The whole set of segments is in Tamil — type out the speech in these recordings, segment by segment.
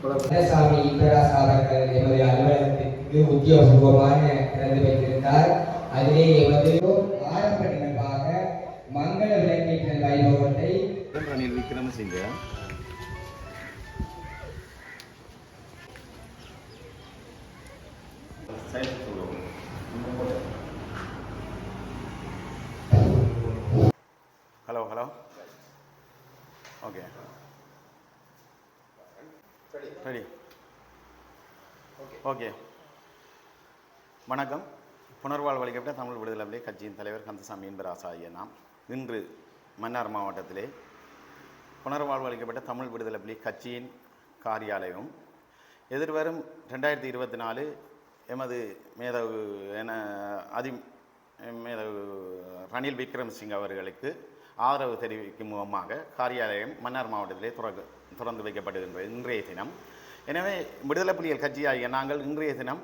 சாமி இந்தராஸ் அவர்கள் எமது அலுவலகத்திற்கு உத்தியோகபூர்வமாக திறந்து வைத்திருந்தார் அதிலே எமது ஆரம்ப நிகழ்வாக மங்கள விளக்கேற்றல் வைபவத்தை Wickremesinghe hello hello okay ready okay வணக்கம். புனர்வாழ்வு அளிக்கப்பட்ட தமிழ் விடுதலை கட்சியின் தலைவர் கந்தசாமி என்பராசா ஐயா நாம் இன்று மன்னார் மாவட்டத்திலே புனர்வாழ்வு அளிக்கப்பட்ட தமிழ் விடுதலை கட்சியின் காரியாலயம். எதிர்வரும் ரெண்டாயிரத்தி இருபத்தி நாலு எமது மேதகு என அதி மேதகு ரணில் விக்ரமசிங் அவர்களுக்கு ஆதரவு தெரிவிக்கும் முகமாக காரியாலயம் மன்னார் மாவட்டத்திலே துறக்க திறந்து வைக்கப்படுகின்றது இன்றைய தினம். எனவே விடுதலை புலிகள் கட்சியாகிய நாங்கள் இன்றைய தினம்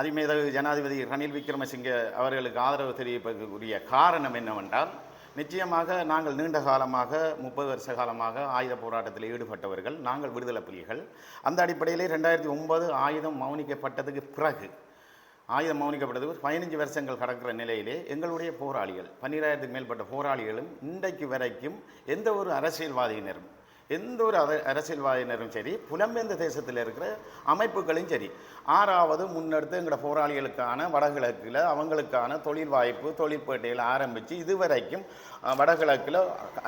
அதிமேதகு ஜனாதிபதி ரணில் விக்ரமசிங்க அவர்களுக்கு ஆதரவு தெரிவிப்பதற்குரிய காரணம் என்னவென்றால் நிச்சயமாக நாங்கள் நீண்ட காலமாக முப்பது வருஷ காலமாக ஆயுத போராட்டத்தில் ஈடுபட்டவர்கள் நாங்கள் விடுதலை புலிகள். அந்த அடிப்படையிலே ரெண்டாயிரத்தி ஒன்பது ஆயுதம் மௌனிக்கப்பட்டதுக்கு பிறகு ஆயுதம் மௌனிக்கப்பட்டது பதினஞ்சு வருஷங்கள் கடக்கிற நிலையிலே எங்களுடைய போராளிகள் பன்னிராயிரத்துக்கு மேற்பட்ட போராளிகளும் இன்றைக்கு வரைக்கும் எந்த ஒரு அரசியல்வாதியினரும் எந்த ஒரு அர அரசியல்வாதியினரும் சரி புலம்பெயர்ந்த தேசத்தில் இருக்கிற அமைப்புகளும் சரி ஆறாவது முன்னெடுத்து எங்களோட போராளிகளுக்கான வடகிழக்கில் அவங்களுக்கான தொழில் வாய்ப்பு தொழிற்பேட்டையில் ஆரம்பித்து இதுவரைக்கும் வடகிழக்கில்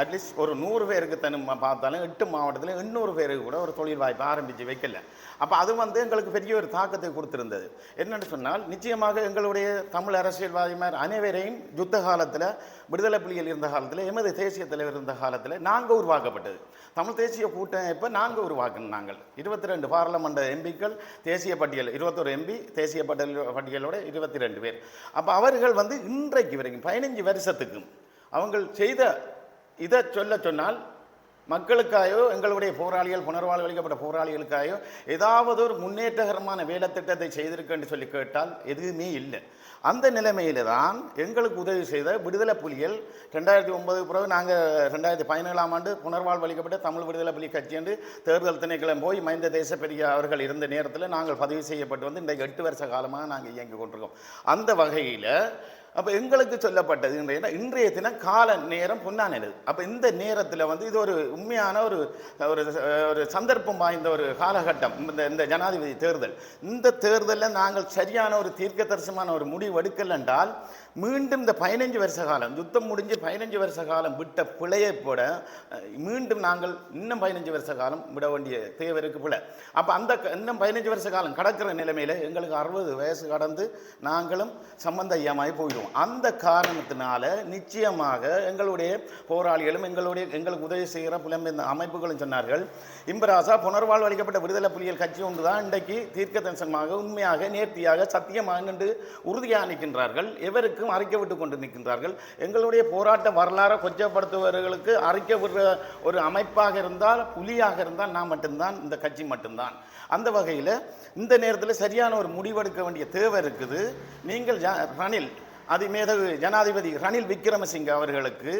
அட்லீஸ்ட் ஒரு நூறு பேருக்கு தனி பார்த்தாலும் எட்டு மாவட்டத்தில் எண்ணூறு பேருக்கு கூட ஒரு தொழில் வாய்ப்பு ஆரம்பித்து வைக்கல. அப்போ அது வந்து எங்களுக்கு பெரிய ஒரு தாக்கத்தை கொடுத்துருந்தது. என்னென்னு சொன்னால் நிச்சயமாக எங்களுடைய தமிழ் அரசியல்வாதிமார் அனைவரையும் யுத்த காலத்தில் விடுதலை புலிகள் இருந்த காலத்தில் எமது தேசிய தலைவர் இருந்த காலத்தில் நாங்கள் உருவாக்கப்பட்டது. தமிழ் தேசிய கூட்டமைப்பை நாங்கள் உருவாக்கினோம் நாங்கள். இருபத்தி ரெண்டு பாராளுமன்ற எம்பிக்கள் தேசிய பட்டியல் இருபத்தொரு எம்பி தேசிய பட்டியல் பட்டியலோட இருபத்தி ரெண்டு பேர். அப்போ அவர்கள் வந்து இன்றைக்கு வரைக்கும் பதினஞ்சு வருஷத்துக்கும் அவங்கள் செய்த இதை சொல்ல சொன்னால் மக்களுக்காயோ எங்களுடைய போராளிகள் புனர்வாழ் அளிக்கப்பட்ட போராளிகளுக்காயோ ஏதாவது ஒரு முன்னேற்றகரமான வேலை திட்டத்தை செய்திருக்கேன்னு சொல்லி கேட்டால் எதுவுமே இல்லை. அந்த நிலைமையில தான் எங்களுக்கு உதவி செய்த விடுதலை புலிகள் ரெண்டாயிரத்தி ஒன்பது பிறகு நாங்கள் ரெண்டாயிரத்தி பதினேழாம் ஆண்டு புனர்வாழ்வு அளிக்கப்பட்ட தமிழ் விடுதலை புலி கட்சி என்று தேர்தல் திணைக்களம் போய் மைந்த தேச பெரிய அவர்கள் இருந்த நேரத்தில் நாங்கள் பதிவு செய்யப்பட்டு வந்து இன்றைக்கு எட்டு வருஷ காலமாக நாங்கள் இயங்கி கொண்டிருக்கோம். அந்த வகையில் அப்போ எங்களுக்கு சொல்லப்பட்டது இன்றைய இன்றைய தினம் கால நேரம் பொன்னானது அப்போ இந்த நேரத்தில் வந்து இது ஒரு உண்மையான ஒரு ஒரு ஒரு சந்தர்ப்பம் வாய்ந்த ஒரு காலகட்டம் இந்த இந்த ஜனாதிபதி தேர்தல். இந்த தேர்தலில் நாங்கள் சரியான ஒரு தீர்க்க தரிசனமான ஒரு முடிவு எடுக்கல் என்றால் மீண்டும் இந்த பதினஞ்சு வருஷ காலம் யுத்தம் முடிஞ்சு பதினஞ்சு வருஷ காலம் விட்ட பிழையை போட மீண்டும் நாங்கள் இன்னும் பதினஞ்சு வருஷ காலம் விட வேண்டிய தேவை இருக்கு பிழை அப்போ அந்த க- இன்னும் பதினஞ்சு வருஷ காலம் கடக்கிற நிலைமையில் எங்களுக்கு அறுபது வயசு கடந்து நாங்களும் சம்பந்த ஐயமாகி போயிடுவோம். அந்த காரணத்தினால நிச்சயமாக எங்களுடைய போராளிகளும் எங்களுடைய எங்களுக்கு உதவி செய்கிற புலம்பெயர்ந்த அமைப்புகளும் சொன்னார்கள் இம்பராசா புனர்வாழ்வு அளிக்கப்பட்ட விடுதலை புலிகள் கட்சி ஒன்று தான் இன்றைக்கு தீர்க்க தரிசனமாக உண்மையாக நேர்த்தியாக சத்தியமாக நின்று உறுதியாக நிற்கின்றார்கள் எவருக்கும் அறிக்கை விட்டு கொண்டு நிற்கின்றார்கள் எங்களுடைய போராட்ட வரலாறை கொச்சப்படுத்துபவர்களுக்கு அறிக்கை விடுற ஒரு அமைப்பாக இருந்தால் புலியாக இருந்தால் நான் மட்டும்தான் இந்த கட்சி மட்டும்தான். அந்த வகையில் இந்த நேரத்தில் சரியான ஒரு முடிவெடுக்க வேண்டிய தேவை இருக்குது. நீங்கள் ரணில் அதிமேதகு ஜனாதிபதி ரணில் விக்ரமசிங்க அவர்களுக்கு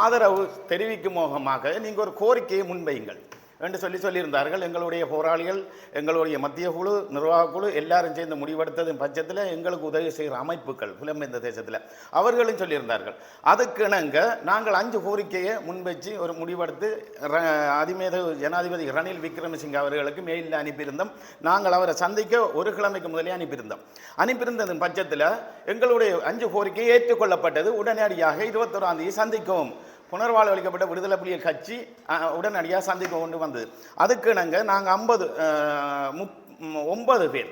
ஆதரவு தெரிவிக்கும் முகமாக நீங்கள் ஒரு கோரிக்கையை முன்வையுங்கள். என்று சொல்லி சொல்லியிருந்தார்கள். எங்களுடைய போராளிகள் எங்களுடைய மத்திய குழு நிர்வாக குழு எல்லாரும் சேர்ந்து முடிவெடுத்ததும் பட்சத்தில் எங்களுக்கு உதவி செய்கிற அமைப்புகள் புலம்பெயர்ந்த தேசத்தில் அவர்களும் சொல்லியிருந்தார்கள். அதுக்கிணங்க நாங்கள் அஞ்சு கோரிக்கையை முன்வச்சு ஒரு முடிவெடுத்து ர- அதிமேத ஜனாதிபதி ரணில் விக்ரமசிங்க அவர்களுக்கு மெயிலில் அனுப்பியிருந்தோம். நாங்கள் அவரை சந்திக்க ஒரு கிழமைக்கு முதலே அனுப்பியிருந்தோம். அனுப்பியிருந்ததன் பட்சத்தில் எங்களுடைய அஞ்சு கோரிக்கை ஏற்றுக்கொள்ளப்பட்டது. உடனடியாக இருபத்தோராம் தேதி சந்திக்கவும் புனர்வாழ்வு அளிக்கப்பட்ட விடுதலை புலிகள் கட்சி உடனடியாக சந்திக்க கொண்டு வந்தது. அதுக்கு நாங்கள் நாங்கள் ஐம்பது முப் ஒன்பது பேர்.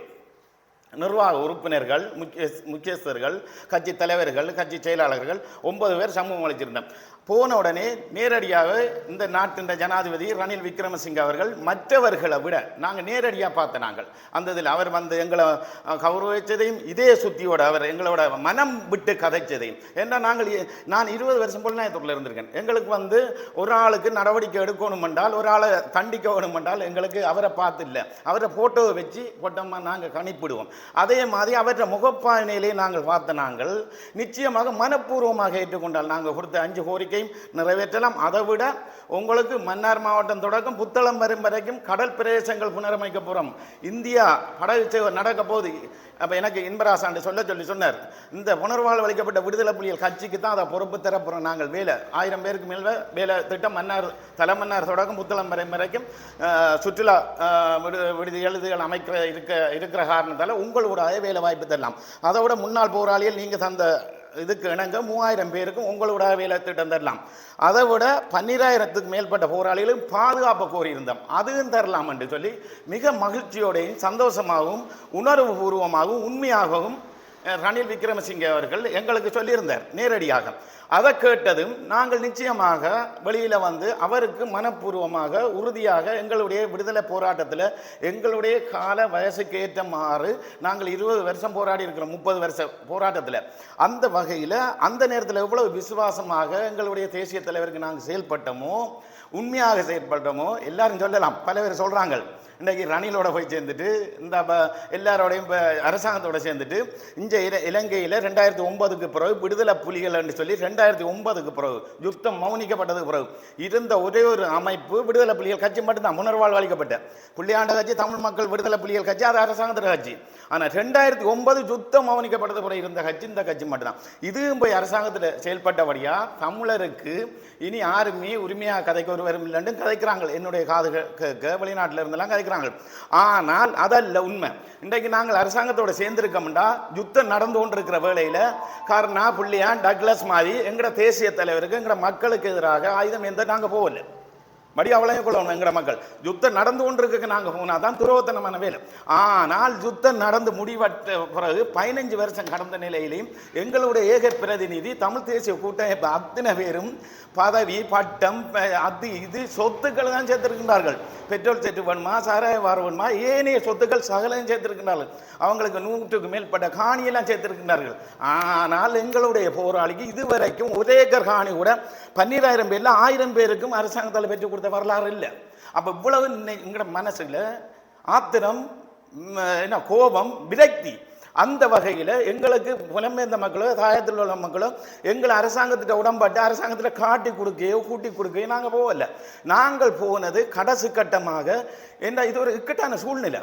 நிர்வாக உறுப்பினர்கள் முக்கிய முக்கியஸ்தர்கள் கட்சி தலைவர்கள் கட்சி செயலாளர்கள் ஒன்பது பேர் சமூகம் அளிச்சிருந்தோம் போன உடனே நேரடியாக இந்த நாட்டின் ஜனாதிபதி ரணில் விக்ரமசிங்க அவர்கள் மற்றவர்களை விட நாங்கள் நேரடியாக பார்த்த நாங்கள். அந்த இதில் அவர் வந்து எங்களை கௌரவித்ததையும் கௌரவிச்சதையும் இதே சுத்தியோட அவர் எங்களோட மனம் விட்டு கதைச்சதையும் ஏன்னா நாங்கள் நான் இருபது வருஷம் புலனாயத்துறையில் இருந்திருக்கேன். எங்களுக்கு வந்து ஒரு ஆளுக்கு நடவடிக்கை எடுக்கணும் என்றால் ஒரு ஆளை தண்டிக்க வேணும் என்றால் எங்களுக்கு அவரை பார்த்து இல்லை. அவரை ஃபோட்டோவை வச்சு போட்டோமா நாங்கள் கணிப்பிடுவோம். அதே மாதிரி அவற்றை முகப்பாயினையிலே நாங்கள் பார்த்த நாங்கள் நிச்சயமாக மனப்பூர்வமாக ஏற்றுக்கொண்டால் நாங்கள் கொடுத்த அஞ்சு கோரிக்கையும் நிறைவேற்றலாம். அதை விட உங்களுக்கு மன்னார் மாவட்டம் தொடக்கம் புத்தளம் வரும் வரைக்கும் கடல் பிரதேசங்கள் புனரமைக்க போகிறோம் இந்தியா படகு நடக்க போகுது. அப்போ எனக்கு இன்பராசாண்டு சொல்ல சொல்லி சொன்னார் இந்த உணர்வால் அளிக்கப்பட்ட விடுதலை புலிகள் கட்சிக்கு தான் அதை பொறுப்பு தரப்போகிறோம் நாங்கள். வேலை ஆயிரம் பேருக்கு மேல் வேலை திட்டம் மன்னார் தலைமன்னார் தொடக்கம் புத்தளம் வரை வரைக்கும் சுற்றுலா விடு விடுதி இதுகள் அமைக்கிற இருக்க இருக்கிற காரணத்தால் உங்களுடைய வேலை வாய்ப்பு தரலாம். அதை விட முன்னாள் போராளிகள் நீங்கள் தந்த இதுக்கு இணங்க மூவாயிரம் பேருக்கும் உங்களோட வேலை திட்டம் தரலாம். அதை விட பன்னிராயிரத்துக்கு மேற்பட்ட போராளிகளும் பாதுகாப்பு கோரியிருந்தோம். அதுவும் தரலாம் என்று சொல்லி மிக மகிழ்ச்சியோடையும் சந்தோஷமாகவும் உணர்வு பூர்வமாகவும் உண்மையாகவும் ரணில் விக்ரமசிங்கே அவர்கள் எங்களுக்கு சொல்லியிருந்தார் நேரடியாக. அதை கேட்டதும் நாங்கள் நிச்சயமாக வெளியில் வந்து அவருக்கு மனப்பூர்வமாக உறுதியாக எங்களுடைய விடுதலை போராட்டத்தில் எங்களுடைய கால வயசுக்கு ஏற்ற மாறு நாங்கள் இருபது வருஷம் போராடி இருக்கிறோம் முப்பது வருஷ போராட்டத்தில். அந்த வகையில் அந்த நேரத்தில் எவ்வளவு விசுவாசமாக எங்களுடைய தேசிய தலைவருக்கு நாங்கள் செயல்பட்டோமோ உண்மையாக செயல்பட்டோமோ எல்லாரும் சொல்லலாம். பல பேர் சொல்கிறாங்க இன்றைக்கி ரணிலோட போய் சேர்ந்துட்டு இந்த ப- எல்லாரோடையும் இப்போ அரசாங்கத்தோட சேர்ந்துட்டு இந்த இல இலங்கையில் ரெண்டாயிரத்தி ஒன்பதுக்கு பிறகு விடுதலை புலிகள்னு சொல்லி ரெண்டாயிரத்தி ஒன்பதுக்கு பிறகு யுத்தம் மௌனிக்கப்பட்டதுக்கு பிறகு இருந்த ஒரே ஒரு அமைப்பு விடுதலை புலிகள் கட்சி மட்டும்தான். முன்னர்வாழ்வு அளிக்கப்பட்ட புள்ளியாண்ட கட்சி தமிழ் மக்கள் விடுதலை புலிகள் கட்சி அது அரசாங்கத்தில் கட்சி. ஆனால் ரெண்டாயிரத்தி ஒன்பது யுத்தம் மௌனிக்கப்பட்டது பிறகு இருந்த கட்சி இந்த கட்சி மட்டும்தான். இதுவும் போய் அரசாங்கத்தில் செயல்பட்டபடியாக தமிழருக்கு இனி யாருமே உரிமையாக கதைக்க வரும் இல்லைன்னு கதைக்கிறாங்க என்னுடைய காதுகள் கேட்க வெளிநாட்டில் இருந்தெல்லாம் கதைக்கிறாங்க ஆனால் அதல்ல உண்மை. இன்றைக்கு நாங்கள் அரசாங்கத்தோட சேர்ந்திருக்கோம்டா. யுத்தம் நடந்து கொண்டிருக்கிற வேளையில் கர்ணா புள்ளியான் டக்ளஸ் மாதிரி எங்கட தேசிய தலைவருக்கு எங்கட மக்களுக்கு எதிராக ஆயுதம் எந்த நாங்கள் போகலை. மடி அவளையும் கொள்ளணும் எங்கட மக்கள். யுத்தம் நடந்து கொண்டிருக்க நாங்கள் போனால் தான் துரோகத்தனமான வேலை ஆனால் யுத்தம் நடந்து முடிவற்ற பிறகு பதினஞ்சு வருஷம் கடந்த நிலையிலையும் எங்களுடைய ஏக பிரதிநிதி தமிழ் தேசிய கூட்டமைப்பு அத்தனை பேரும் பதவி பட்டம் அது இது சொத்துக்கள் தான் சேர்த்திருக்கின்றார்கள். பெட்ரோல் செட்டு வேணுமா சாராய வார வேணுமா ஏனைய சொத்துக்கள் சகலையும் சேர்த்திருக்கின்றார்கள். அவங்களுக்கு நூற்றுக்கு மேற்பட்ட காணியெல்லாம் சேர்த்திருக்கின்றார்கள். ஆனால் எங்களுடைய போராளிக்கு இதுவரைக்கும் ஒரே ஏக்கர் காணி கூட பன்னிராயிரம் பேரில் ஆயிரம் பேருக்கும் அரசாங்கத்தால் பெற்றுக் கொடுத்த வரலாறு இல்லை. அப்போ இவ்வளவு எங்களோட மனசில் ஆத்திரம் என்ன கோபம் விரக்தி. அந்த வகையில் எங்களுக்கு புலம்பெயர்ந்த மக்களோ தாயத்தில் உள்ள மக்களோ எங்களை அரசாங்கத்திட்ட உடம்பட்டு அரசாங்கத்தில் காட்டி கொடுக்கையோ கூட்டி கொடுக்கையோ நாங்கள் போகல. நாங்கள் போனது கடைசி கட்டமாக என்ன இது ஒரு இக்கட்டான சூழ்நிலை.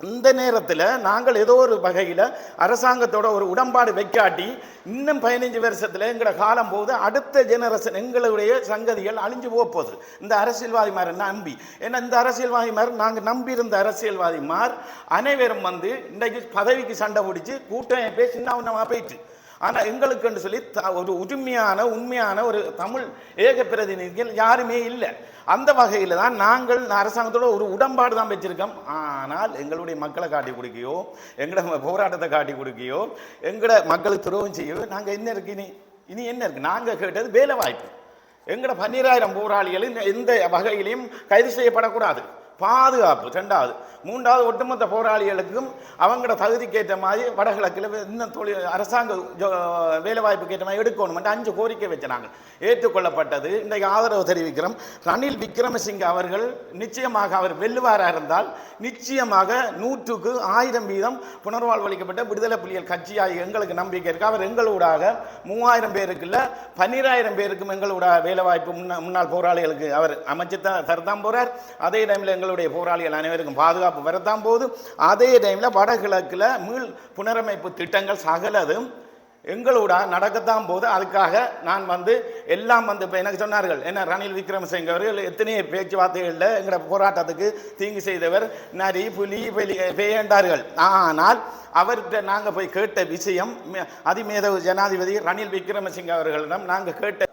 இந்த நேரத்தில் நாங்கள் ஏதோ ஒரு வகையில் அரசாங்கத்தோட ஒரு உடன்பாடு வைக்காட்டி இன்னும் பதினஞ்சு வருஷத்தில் எங்களோட காலம் போது அடுத்த ஜெனரேஷன் எங்களுடைய சங்கதிகள் அழிஞ்சு போக போகுது. இந்த அரசியல்வாதிமாரை நம்பி ஏன்னா இந்த அரசியல்வாதிமார் நாங்கள் நம்பியிருந்த அரசியல்வாதிமார் அனைவரும் வந்து இன்றைக்கு பதவிக்கு சண்டை பிடிச்சி கூட்டம் பேசி சின்ன போயிட்டு. ஆனால் எங்களுக்குன்னு சொல்லி த- ஒரு உரிமையான உண்மையான ஒரு தமிழ் ஏக பிரதிநிதிகள் யாருமே இல்லை. அந்த வகையில் தான் நாங்கள் அரசாங்கத்தோட ஒரு உடன்பாடு தான் வச்சுருக்கோம். ஆனால் எங்களுடைய மக்களை காட்டி கொடுக்கையோ எங்களோட போராட்டத்தை காட்டி கொடுக்கையோ எங்களோட மக்களுக்கு துரோகம் செய்யவோ நாங்கள் என்ன இருக்கு இனி? இனி என்ன இருக்கு? நாங்கள் கேட்டது வேலை வாய்ப்பு எங்களோட பன்னிராயிரம் போராளிகள் எந்த வகையிலையும் கைது செய்யப்படக்கூடாது. பாதுகாப்பு ரெண்டாவது. மூன்றாவது ஒட்டுமொத்த போராளிகளுக்கும் அவங்களோட தகுதிக்கேற்ற மாதிரி வடகிழக்கில் இன்னும் தொழில் அரசாங்க ஜோ- வேலைவாய்ப்புக்கு ஏற்ற மாதிரி எடுக்கணும் அஞ்சு கோரிக்கை வச்சாங்க ஏற்றுக்கொள்ளப்பட்டது. இன்றைக்கு ஆதரவு தெரிவிக்கிறோம். ரணில் விக்ரமசிங்க அவர்கள் நிச்சயமாக அவர் வெல்லுவாராக இருந்தால் நிச்சயமாக நூற்றுக்கு ஆயிரம் வீதம் புனர்வாழ்வளிக்கப்பட்ட விடுதலை புலிகள் கட்சியாக எங்களுக்கு நம்பிக்கை இருக்குது அவர் எங்களூடாக மூவாயிரம் பேருக்கு இல்லை பன்னிராயிரம் பேருக்கும் எங்களோட வேலைவாய்ப்பு முன்னா முன்னாள் போராளிகளுக்கு அவர் அமைச்சு தான் தரதான் போகிறார் அதே டைமில் எங்களுடைய போராளிகள் அனைவருக்கும் பாதுகாப்பு வரத்தான் போது அதே டைமில் வடகிழக்கில் மீள் புனரமைப்பு திட்டங்கள் சகலதும் எங்களோட நடக்கத்தான் போது அதுக்காக நான் வந்து எல்லாம் வந்து இப்போ எனக்கு சொன்னார்கள் என்ன ரணில் விக்ரமசிங்க அவர்கள் எத்தனையோ பேச்சுவார்த்தைகளில் எங்களோட போராட்டத்துக்கு தீங்கு செய்தவர் நரி புலி பெலி ஆனால் அவர்கிட்ட நாங்கள் போய் கேட்ட விஷயம் ம- அதிமேதவு ஜனாதிபதி ரணில் விக்ரமசிங்க அவர்களிடம் நாங்கள் கேட்ட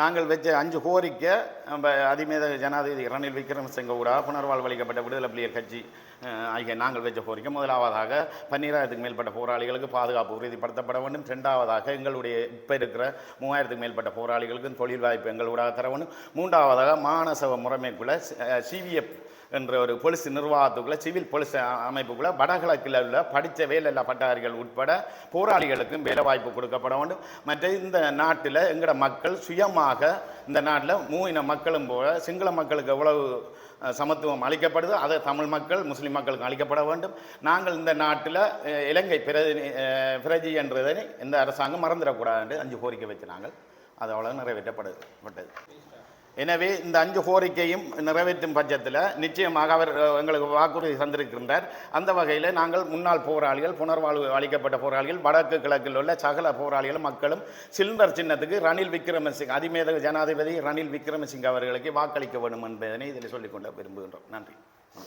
நாங்கள் வச்ச அஞ்சு கோரிக்கை நம்ம அதிமேத ஜனாதிபதி ரணில் விக்ரமசிங்க கூட புனர்வாழ்வளிக்கப்பட்ட விடுதலை புலிகள் கட்சி ஆகிய நாங்கள் வச்ச கோரிக்கை. முதலாவதாக பன்னிராயிரத்துக்கு மேற்பட்ட போராளிகளுக்கு பாதுகாப்பு உறுதிப்படுத்தப்பட வேண்டும். ரெண்டாவதாக எங்களுடைய இப்போ இருக்கிற மூவாயிரத்துக்கு மேற்பட்ட போராளிகளுக்கும் தொழில் வாய்ப்பு எங்கள் ஊடாக தர வேண்டும். மூன்றாவதாக மானசவ முறைமைக்குள்ள சிவிஎஃப் என்ற ஒரு பொலிஸ் நிர்வாகத்துக்குள்ளே சிவில் போலீஸ் அமைப்புக்குள்ளே வடகிழக்கில் உள்ள படித்த வேலையில்லா பட்டாரிகள் உட்பட போராளிகளுக்கும் வேலை வாய்ப்பு கொடுக்கப்பட வேண்டும். மற்ற இந்த நாட்டில் எங்களோட மக்கள் சுயமாக இந்த நாட்டில் மூவின மக்களும் போல சிங்கள மக்களுக்கு எவ்வளவு சமத்துவம் அளிக்கப்படுது அதை தமிழ் மக்கள் முஸ்லீம் மக்களுக்கு அளிக்கப்பட வேண்டும். நாங்கள் இந்த நாட்டில் இலங்கை பிரதி பிரஜி என்றதை இந்த அரசாங்கம் மறந்துடக்கூடாது என்று அஞ்சு கோரிக்கை வச்சு நாங்கள் அது அவ்வளோ நிறைவேற்றப்பட்டது எனவே இந்த அஞ்சு கோரிக்கையும் நிறைவேற்றும் பட்சத்தில் நிச்சயமாக அவர் எங்களுக்கு வாக்குறுதி தந்திருக்கின்றார். அந்த வகையில் நாங்கள் முன்னாள் போராளிகள் புனர்வாழ்வு அளிக்கப்பட்ட போராளிகள் வடக்கு கிழக்கில் உள்ள சகல போராளிகளும் மக்களும் சிலிண்டர் சின்னத்துக்கு ரணில் விக்ரமசிங் அதிமேதக ஜனாதிபதி ரணில் விக்ரமசிங் அவர்களுக்கு வாக்களிக்க வேண்டும் என்பதனை இதில் சொல்லிக்கொள்ள விரும்புகின்றோம். நன்றி.